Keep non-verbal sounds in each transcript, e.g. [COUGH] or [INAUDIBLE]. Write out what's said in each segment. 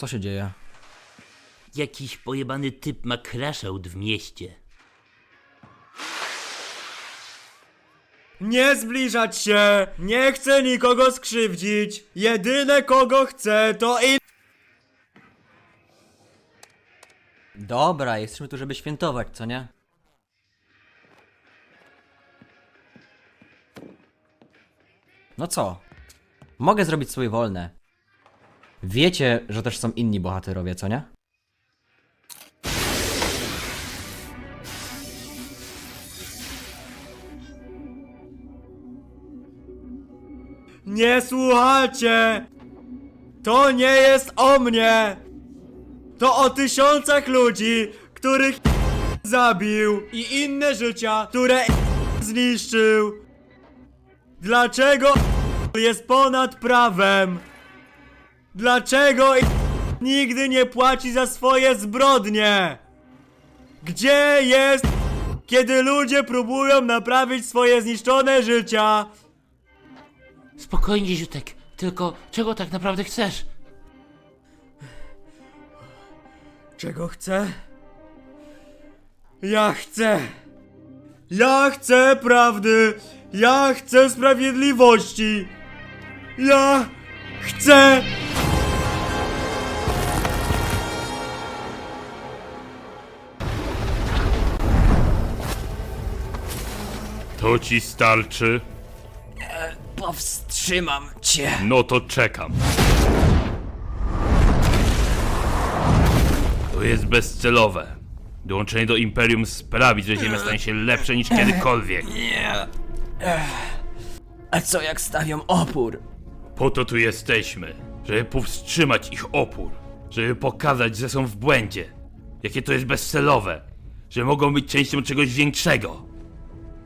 Co się dzieje? Jakiś pojebany typ ma crashout w mieście. Nie zbliżać się! Nie chcę nikogo skrzywdzić! Jedyne kogo chcę to in... Dobra, jesteśmy tu, żeby świętować, co nie? No co? Mogę zrobić sobie wolne. Wiecie, że też są inni bohaterowie, co nie? Nie słuchacie! To nie jest o mnie! To o tysiącach ludzi, których zabił i inne życia, które zniszczył. Dlaczego jest ponad prawem? Dlaczego nigdy nie płaci za swoje zbrodnie? Gdzie jest, kiedy ludzie próbują naprawić swoje zniszczone życia? Spokojnie, Ziutek. Tylko czego tak naprawdę chcesz? Czego chcę? Ja chcę! Ja chcę prawdy! Ja chcę sprawiedliwości! Ja chcę! To ci starczy? Powstrzymam cię! No to czekam. To jest bezcelowe. Dołączenie do Imperium sprawi, że Ziemia stanie się lepsza niż kiedykolwiek. A co jak stawiam opór? Po to tu jesteśmy, żeby powstrzymać ich opór. Żeby pokazać, że są w błędzie. Jakie to jest bezcelowe. Że mogą być częścią czegoś większego.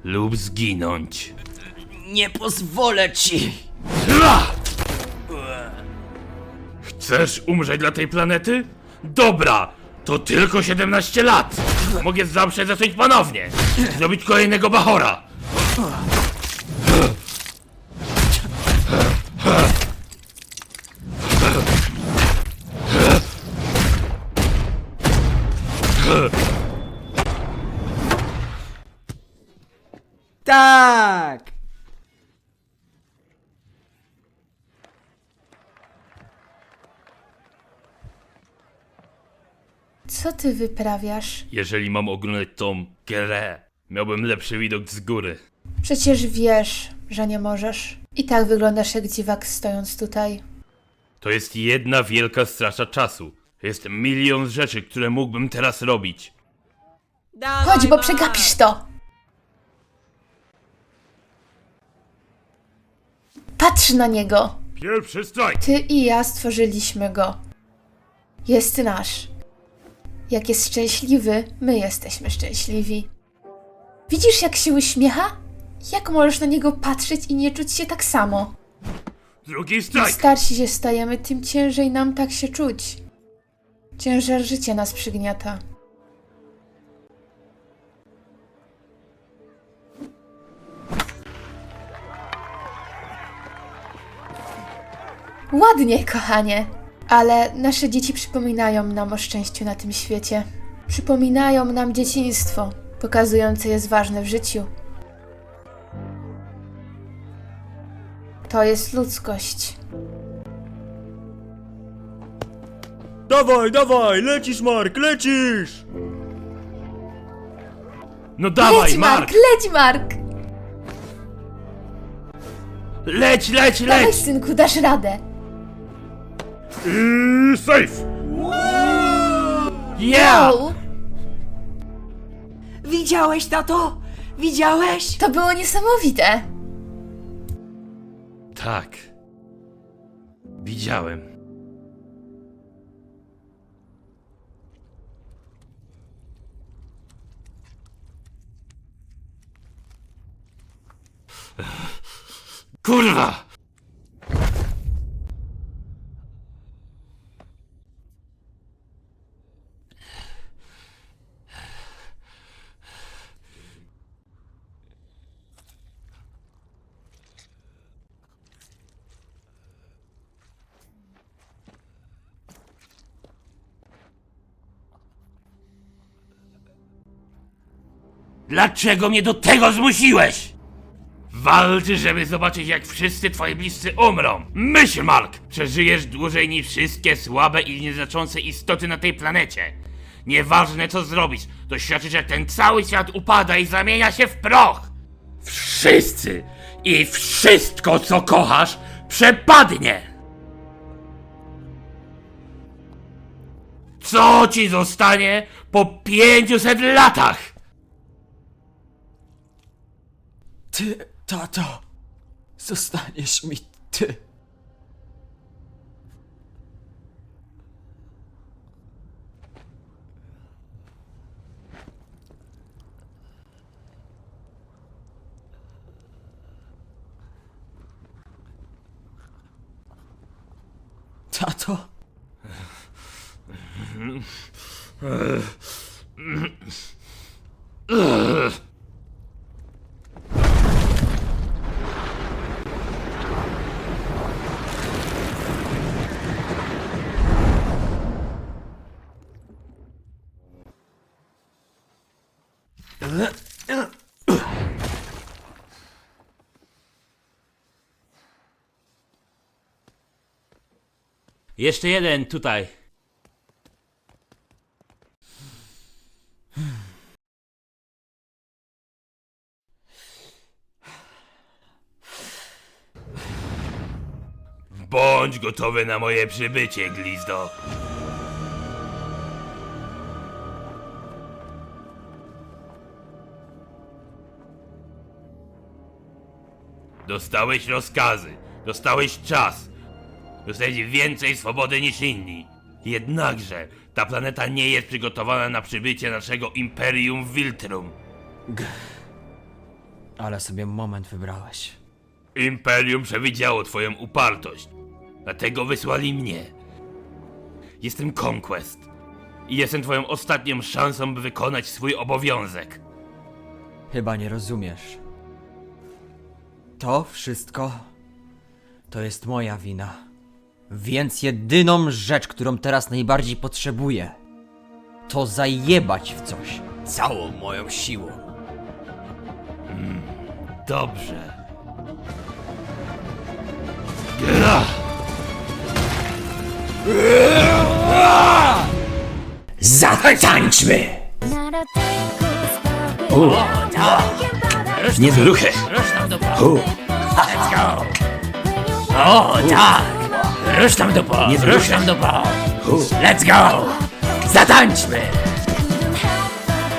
Lub zginąć. Nie pozwolę ci! Chcesz umrzeć dla tej planety? Dobra! To tylko 17 lat! Mogę zawsze zacząć ponownie! Zrobić kolejnego Bahora! Tak! Co ty wyprawiasz? Jeżeli mam oglądać tą grę, miałbym lepszy widok z góry. Przecież wiesz, że nie możesz. I tak wyglądasz jak dziwak stojąc tutaj. To jest jedna wielka strata czasu. Jest milion rzeczy, które mógłbym teraz robić. Chodź, bo przegapisz to! Patrz na niego! Pierwszy strajk! Ty i ja stworzyliśmy go. Jest nasz. Jak jest szczęśliwy, my jesteśmy szczęśliwi. Widzisz, jak się uśmiecha? Jak możesz na niego patrzeć i nie czuć się tak samo? Drugi Im strajk! starsi się stajemy, tym ciężej nam tak się czuć. Ciężar życia nas przygniata. Ładnie, kochanie. Ale nasze dzieci przypominają nam o szczęściu na tym świecie. Przypominają nam dzieciństwo, pokazujące jest ważne w życiu. To jest ludzkość. Dawaj, dawaj, lecisz Mark, lecisz! No dawaj, leć, Mark! Mark, leć, Mark! Leć, leć, Dawaj, leć! synku, dasz radę. I safe! Yeah! Wow, Widziałeś, tato? Widziałeś? to było niesamowite. Tak. Widziałem. Kurwa! Dlaczego mnie do tego zmusiłeś? Walczy, żeby zobaczyć, jak wszyscy twoi bliscy umrą. Myśl, Mark! Przeżyjesz dłużej niż wszystkie słabe i nieznaczące istoty na tej planecie. Nieważne, co zrobisz, doświadczysz, jak ten cały świat upada i zamienia się w proch. Wszyscy i wszystko, co kochasz, przepadnie. Co ci zostanie po 500 latach? Ty, tato, zostaniesz mi ty. Tato? [LAUGHS] Jeszcze jeden tutaj. Bądź gotowy na moje przybycie, Glizdo. Dostałeś rozkazy, dostałeś czas. Dostałeś więcej swobody niż inni. Jednakże ta planeta nie jest przygotowana na przybycie naszego Imperium Wiltrum. Ale sobie moment wybrałeś. Imperium przewidziało twoją upartość. Dlatego wysłali mnie. Jestem Conquest. I jestem twoją ostatnią szansą, by wykonać swój obowiązek. Chyba nie rozumiesz. To wszystko to jest moja wina. Więc jedyną rzecz, którą teraz najbardziej potrzebuję, to zajebać w coś całą moją siłą. Dobrze. Gra! Zatańczmy! Nie ruchy! O, tak! Rusz tam dupo! Nie rusz tam dupo! Let's go! Zatańczmy!